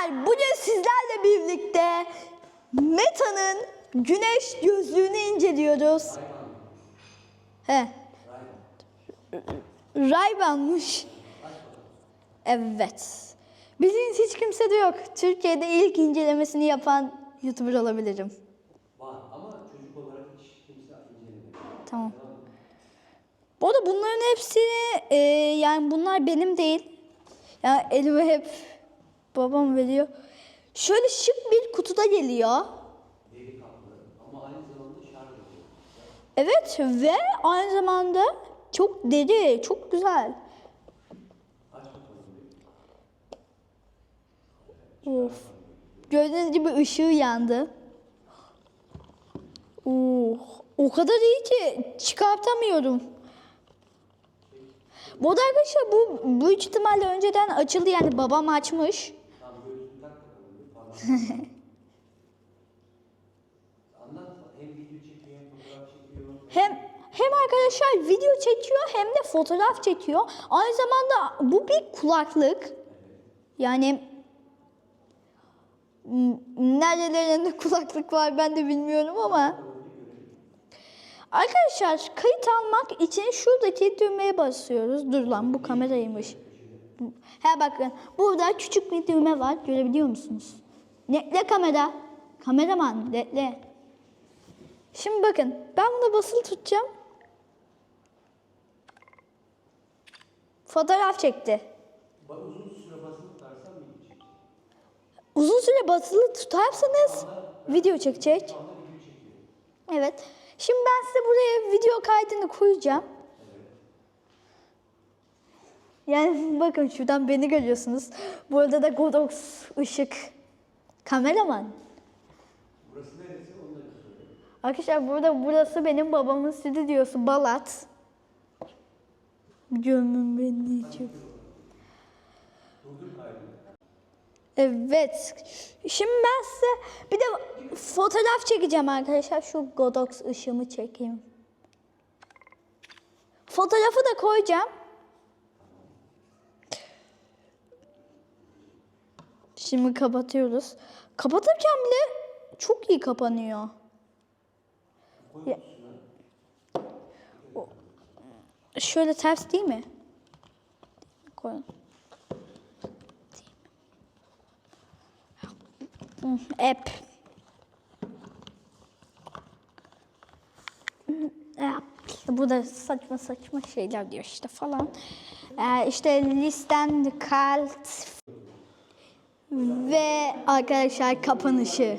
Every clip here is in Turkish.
Arkadaşlar bugün sizlerle birlikte Meta'nın güneş gözlüğünü inceliyoruz. He. Rayban'mış. Evet. Bildiğiniz hiç kimse de yok. Türkiye'de ilk incelemesini yapan YouTuber olabilirim. Var ama çocuk olarak hiç kimse incelemedi. Tamam. Bu arada bunların hepsini e, yani bunlar benim değil. Yani elime hep babam veriyor. Şöyle şık bir kutuda geliyor. Evet ve aynı zamanda çok deri, çok güzel. Of. Gördüğünüz gibi ışığı yandı. Oh, o kadar iyi ki çıkartamıyorum. Bu arada arkadaşlar bu büyük ihtimalle önceden açıldı yani babam açmış. Tamam göğsünü tak bakalım bir falan. Anlat. Hem hem arkadaşlar video çekiyor hem de fotoğraf çekiyor. Aynı zamanda bu bir kulaklık. Yani nerelerinde kulaklık var ben de bilmiyorum ama. Arkadaşlar kayıt almak için şuradaki düğmeye basıyoruz. Dur lan bu kameraymış. He bakın burada küçük bir düğme var. Görebiliyor musunuz? Netle kamera. Kameraman netle. Şimdi bakın ben bunu basılı tutacağım. Fotoğraf çekti. Uzun süre basılı tutarsan video çekiyor. Uzun süre basılı tutarsanız video çekecek. Evet. Şimdi ben size buraya video kaydını koyacağım. Yani bakın şuradan beni görüyorsunuz. Burada da Godox ışık. Kameraman. Burası neresi söyle. Arkadaşlar burada burası benim babamın stüdyosu Balat. Gömün beni kaydını. Evet. Şimdi ben size bir de fotoğraf çekeceğim arkadaşlar. Şu Godox ışığımı çekeyim. Fotoğrafı da koyacağım. Şimdi kapatıyoruz. Kapatırken bile çok iyi kapanıyor. Ya- Şöyle ters değil mi? Koyun. App. App. Burada saçma saçma şeyler diyor işte falan. Ee, işte listen kalt ve arkadaşlar kapanışı.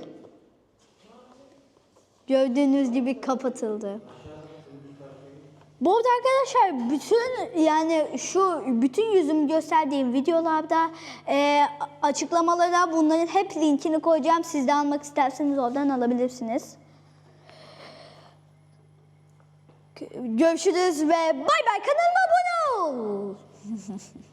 Gördüğünüz gibi kapatıldı. Bu arada arkadaşlar bütün yani şu bütün yüzümü gösterdiğim videolarda e, açıklamalara bunların hep linkini koyacağım. Siz de almak isterseniz oradan alabilirsiniz. Görüşürüz ve bay bay kanalıma abone ol.